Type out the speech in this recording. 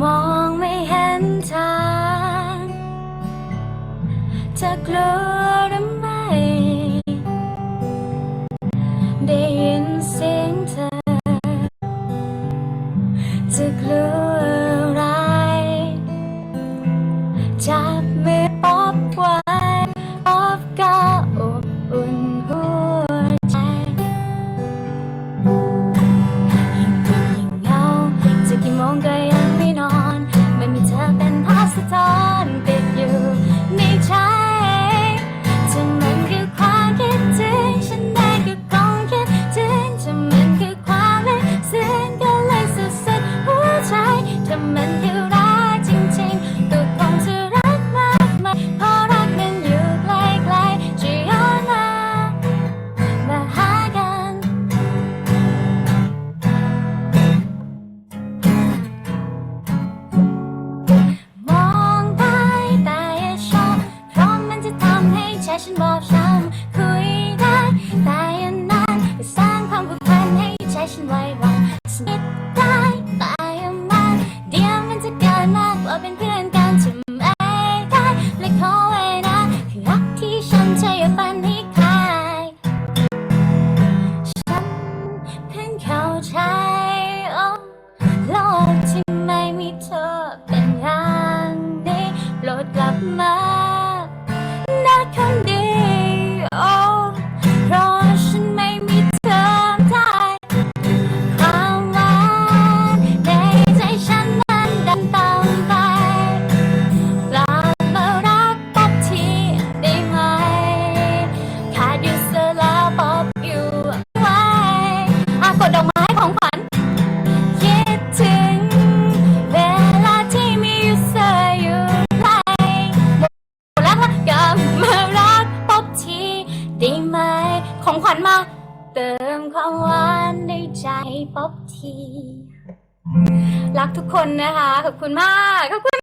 มองไม่เห็นทางจะกลัวหรือไม่ ได้ยินเสียงเธอจะกลัว ฉันบอบช้ำคุยได้แต่ย่านานก็สร้างความผูกพันให้ใจฉันไว้วางสนิทได้แต่อย่ามาเดี๋ยวมันจะเกินมากกว่าเป็นเพื่อนกันจะไม่ได้และขอไว้นะคือรักที่ฉันจะอย่าฝันให้ใครฉันเพิ่งเข้าใจโอ้โลกที่ไม่มีเธอ ของขวัญมา เติมความหวานในใจป๊อบที รักทุกคนนะคะ ขอบคุณมาก ขอบคุณ